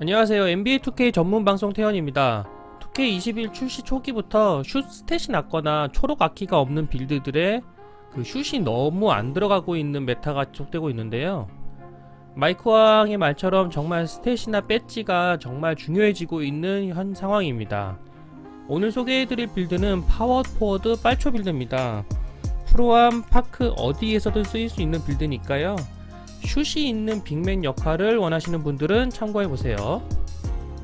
안녕하세요. NBA 2K 전문 방송 태연입니다. 2K21 출시 초기부터 슛 스탯이 낮거나 초록 아키가 없는 빌드들의 그 슛이 너무 안 들어가고 있는 메타가 지속되고 있는데요. 마이크 왕의 말처럼 정말 스탯이나 배지가 정말 중요해지고 있는 현 상황입니다. 오늘 소개해드릴 빌드는 파워 포워드 빨초 빌드입니다. 프로암 파크 어디에서든 쓰일 수 있는 빌드니까요. 슛이 있는 빅맨 역할을 원하시는 분들은 참고해 보세요.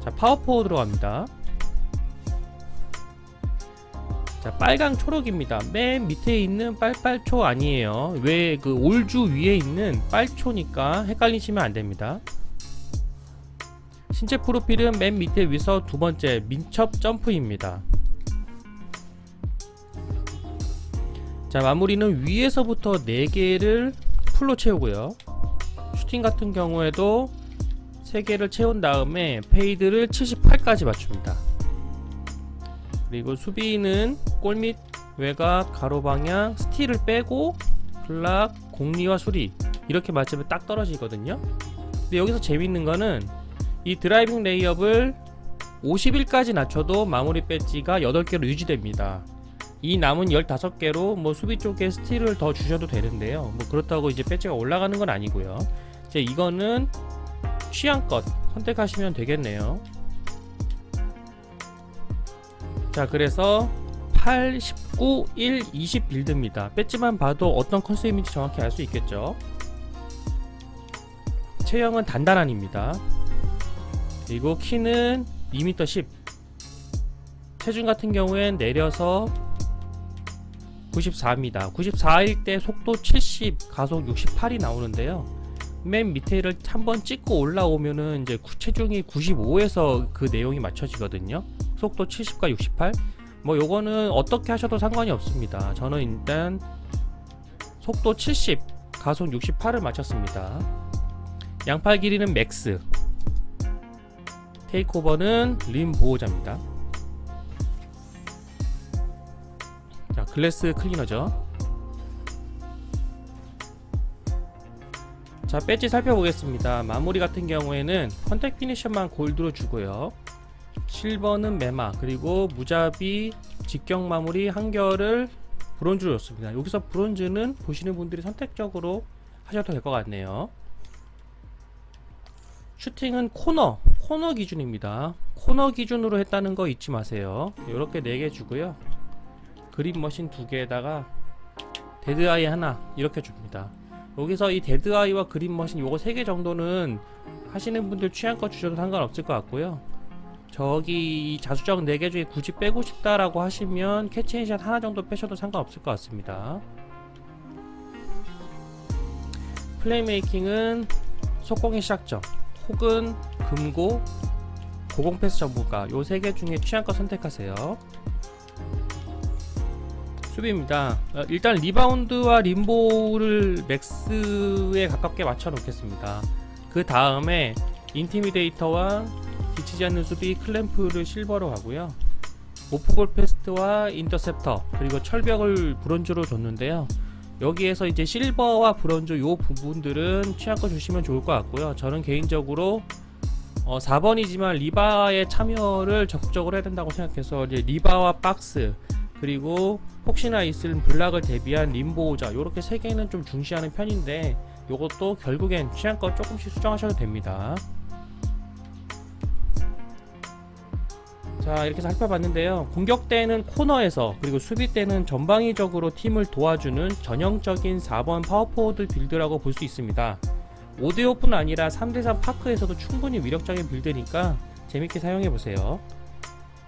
자, 파워포워드로 갑니다. 자, 빨강 초록입니다. 맨 밑에 있는 빨빨초 아니에요. 왜 그 올주 위에 있는 빨초니까 헷갈리시면 안 됩니다. 신체 프로필은 맨 밑에 위서 두 번째 민첩 점프입니다. 자, 마무리는 위에서부터 4개를 풀로 채우고요. 슈팅 같은 경우에도 3개를 채운 다음에 페이드를 78까지 맞춥니다. 그리고 수비는 골밑, 외곽, 가로 방향, 스틸을 빼고 블락, 공리와 수리 이렇게 맞추면 딱 떨어지거든요. 근데 여기서 재밌는 거는 이 드라이빙 레이업을 50일까지 낮춰도 마무리 배지가 8개로 유지됩니다. 이 남은 15개로 뭐 수비 쪽에 스틸을 더 주셔도 되는데요. 뭐 그렇다고 이제 배지가 올라가는 건 아니고요. 이제 이거는 취향껏 선택하시면 되겠네요. 자, 그래서 8, 19, 1, 20 빌드입니다. 배지만 봐도 어떤 컨셉인지 정확히 알 수 있겠죠. 체형은 단단한입니다. 그리고 키는 2m 10. 체중 같은 경우엔 내려서 94입니다. 94일 때 속도 70, 가속 68이 나오는데요. 맨 밑에를 한번 찍고 올라오면은 이제 구- 체중이 95에서 그 내용이 맞춰지거든요. 속도 70과 68. 뭐 요거는 어떻게 하셔도 상관이 없습니다. 저는 일단 속도 70, 가속 68을 맞췄습니다. 양팔 길이는 맥스. 테이크오버는 림 보호자입니다. 자, 글래스 클리너죠. 자, 배지 살펴보겠습니다. 마무리 같은 경우에는 컨택 피니셔만 골드로 주고요. 실버는 메마, 그리고 무자비 직경 마무리 한결을 브론즈로 줬습니다. 여기서 브론즈는 보시는 분들이 선택적으로 하셔도 될 것 같네요. 슈팅은 코너, 코너 기준입니다. 코너 기준으로 했다는 거 잊지 마세요. 이렇게 4개 주고요. 그린 머신 두 개에다가 데드 아이 하나 이렇게 줍니다. 여기서 이 데드 아이와 그린 머신 요거 세개 정도는 하시는 분들 취향껏 주셔도 상관없을 것 같고요. 저기 이 자수정 4개 중에 굳이 빼고 싶다라고 하시면 캐치앤샷 하나 정도 빼셔도 상관없을 것 같습니다. 플레이메이킹은 속공의 시작점 혹은 금고 고공 패스 전문가 요 세 개 중에 취향껏 선택하세요. 수비입니다. 어, 일단 리바운드와 림보를 맥스에 가깝게 맞춰 놓겠습니다. 그 다음에 인티미데이터와 지치지 않는 수비 클램프를 실버로 하고요. 오프볼 페스트와 인터셉터 그리고 철벽을 브론즈로 줬는데요. 여기에서 이제 실버와 브론즈 요 부분들은 취향껏 주시면 좋을 것 같고요. 저는 개인적으로 어, 4번이지만 리바의 참여를 적극적으로 해야 된다고 생각해서 리바와 박스 그리고 혹시나 있을 블락을 대비한 림보호자 이렇게 세 개는 좀 중시하는 편인데 이것도 결국엔 취향껏 조금씩 수정하셔도 됩니다. 자 이렇게 살펴봤는데요. 공격 때는 코너에서 그리고 수비 때는 전방위적으로 팀을 도와주는 전형적인 4번 파워포워드 빌드라고 볼 수 있습니다. 5대5뿐 아니라 3대3 파크에서도 충분히 위력적인 빌드니까 재밌게 사용해보세요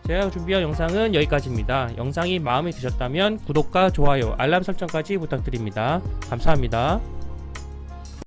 제가 준비한 영상은 여기까지입니다. 영상이 마음에 드셨다면 구독과 좋아요 알람 설정까지 부탁드립니다. 감사합니다